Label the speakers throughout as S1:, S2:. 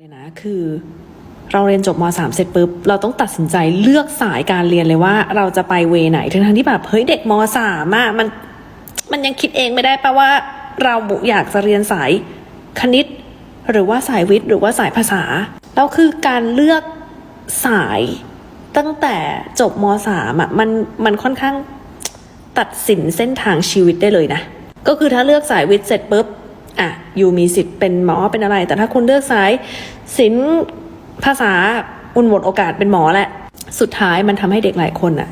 S1: เลยนะคือเราเรียนจบม .3 เสร็จปุ๊บเราต้องตัดสินใจเลือกสายการเรียนเลยว่าเราจะไปเวไหนทั้งที่แบบเฮ้ยเด็กม .3 อะมันมันยังคิดเองไม่ได้ปะว่าเราอยากจะเรียนสายคณิต หรือว่าสายวิทย์หรือว่าสายภาษาแล้วคือการเลือกสายตั้งแต่จบม .3 อะมันมันค่อนข้างตัดสินเส้นทางชีวิตได้เลยนะ ก็คือถ้าเลือกสายวิทย์เสร็จปุ๊บ อะอยู่มีสิทธิ์เป็นหมอเป็นอะไร แต่ถ้าคุณเลือกสายศิลป์ภาษาอุ่นหมดโอกาสเป็นหมอแหละ สุดท้ายมันทำให้เด็กหลายคนอะ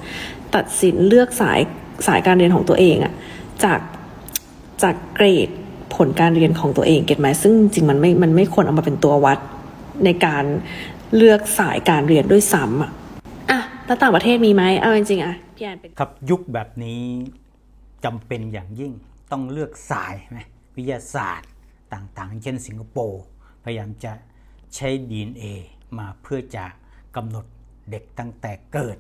S1: ตัดสินเลือกสายสายการเรียนของตัวเองอะจากจากเกรดผลการเรียนของตัวเองเก็ตไหมซึ่งจริงมันไม่มันไม่ควรเอามาเป็นตัววัดในการเลือกสายการเรียนด้วยซ้ำอะอะแล้วต่างประเทศมีไหมเอาจริงๆอะพี่แอนเป็น
S2: ครับยุคแบบนี้จำเป็นอย่างยิ่งต้องเลือกสายไหม วิทยาศาสตร์ต่างๆ เช่นสิงคโปร์พยายามจะใช้ DNA มาเพื่อจะกำหนดเด็กตั้งแต่เกิด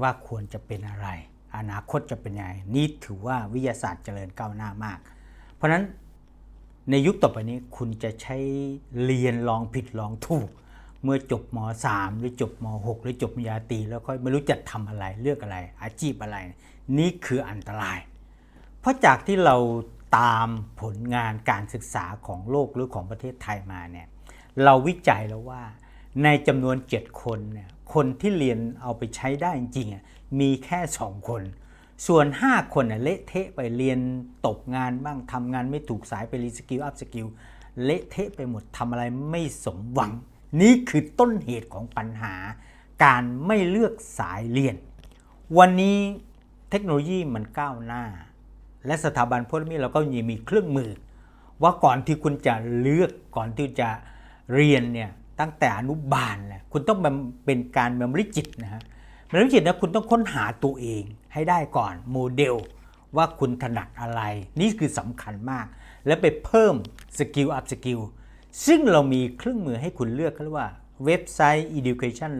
S2: ว่าควรจะเป็นอะไร อนาคตจะเป็นยังไงนี่ถือว่าวิทยาศาสตร์เจริญก้าวหน้ามาก เพราะนั้นในยุคต่อไปนี้คุณจะใช้เรียนลองผิดลองถูก เมื่อจบม .3 หรือจบม .6 หรือจบปริญญาตรีแล้วค่อยไม่รู้จะทำอะไรเลือกอะไร อาชีพอะไร นี่คืออันตราย เพราะจากที่เรา ตามผลงานการศึกษาของโลกหรือของประเทศไทยมาเนี่ยเราวิจัยแล้วว่าในจำนวน 7 คนเนี่ยคนที่เรียนเอาไปใช้ได้จริงๆอะมีแค่ 2 คน ส่วน 5 คนน่ะเละเทะไปเรียนตกงานบ้างทำงานไม่ถูกสายไปรีสกิลอัพสกิลเละเทะไปหมดทำอะไรไม่สมหวัง นี่คือต้นเหตุของปัญหา การไม่เลือกสายเรียน วันนี้เทคโนโลยีมันก้าวหน้า และสถาบันพุทธมิตรเราก็ยังมีเครื่องมือ ว่าก่อนที่คุณจะเลือกก่อนที่จะเรียนเนี่ยตั้งแต่อนุบาลแหละคุณต้องเป็นการเมมริจิตนะฮะเมมริจิตนะคุณต้องค้นหาตัวเองให้ได้ก่อนโมเดลว่าคุณถนัดอะไร นี่คือสำคัญมาก แล้วไปเพิ่มสกิลอัพสกิลซึ่งเรามีเครื่องมือให้คุณเลือกเขาเรียกว่าเว็บไซต์ education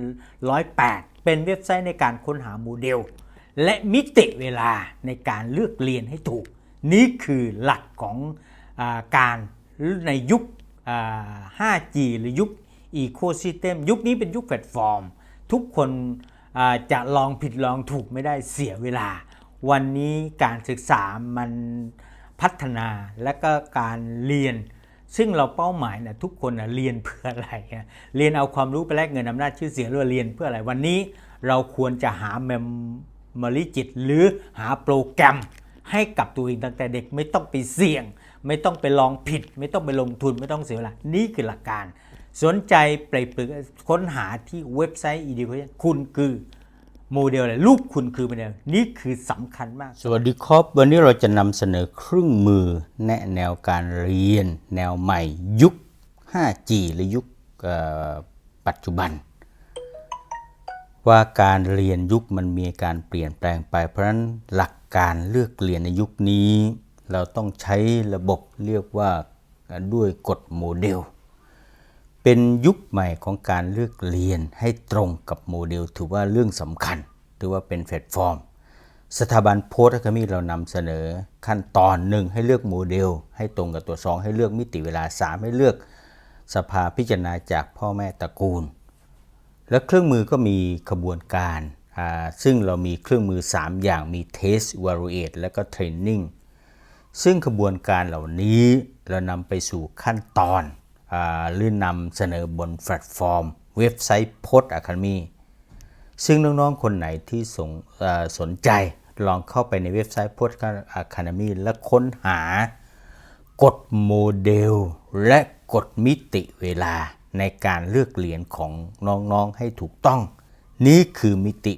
S2: 108 เป็นเว็บไซต์ในการค้นหาโมเดล และมิติเวลาในการเลือกเรียนให้ถูก นี่คือหลักของอการในยุคอ่า 5G หรือยุค Ecosystem ยุคนี้เป็นยุคแพลตฟอร์ม ทุกคนจะลองผิดลองถูกไม่ได้เสียเวลา วันนี้การศึกษามันพัฒนาและก็การเรียน ซึ่งเราเป้าหมายนะทุกคนนะเรียนเพื่ออะไร เรียนเอาความรู้ไปแลกเงินอำนาจชื่อเสียงหรือเรียนเพื่ออะไรวันนี้เราควรจะหาเมม มริจิต หรือหาโปรแกรมให้กับตัวเองตั้งแต่เด็กไม่ต้องไปเสี่ยง ไม่ต้องไปลองผิด ไม่ต้องไปลงทุนไม่ต้องเสียเวลานี่คือหลักการ สนใจไปปรึกค้นหาที่เว็บไซต์ Education คุณคือโมเดลอะไรลูกคุณคือโมเดลนี่คือสำคัญมาก สวัสดีครับ วันนี้เราจะนำเสนอเครื่องมือแนะแนวการเรียน แนวใหม่ยุค 5G หรือยุคปัจจุบัน ว่าการเรียนยุคมันมีการเปลี่ยนแปลงไป เพราะฉะนั้นหลักการเลือกเรียนในยุคนี้ เราต้องใช้ระบบเรียกว่าด้วยกฎโมเดล เป็นยุคใหม่ของการเลือกเรียนให้ตรงกับโมเดล ถือว่าเรื่องสำคัญ ถือว่าเป็นแพลตฟอร์ม สถาบันโพสต์คามีเรานำเสนอขั้นตอนหนึ่งให้เลือกโมเดล ให้ตรงกับตัวสองให้เลือกมิติเวลา 3 ให้เลือกสภาพิจารณาจากพ่อแม่ตระกูล และเครื่องมือก็มีขบวนการซึ่งเรามีเครื่องมือ 3 อย่างมี Test Evaluate และก็ Training ซึ่งขบวนการเหล่านี้เรานำไปสู่ขั้นตอนอหรือนำเสนอบนแพลตฟอร์ม เว็บไซต์โพสต์อะคามีซึ่งน้องๆ คนไหนที่สงสนใจลองเข้าไปในเว็บไซต์โพสต์อะคามีและค้นหากฎโมเดล และกฎมิติเวลา ในการเลือกเหรียญของน้องๆให้ถูกต้อง นี่คือมิติ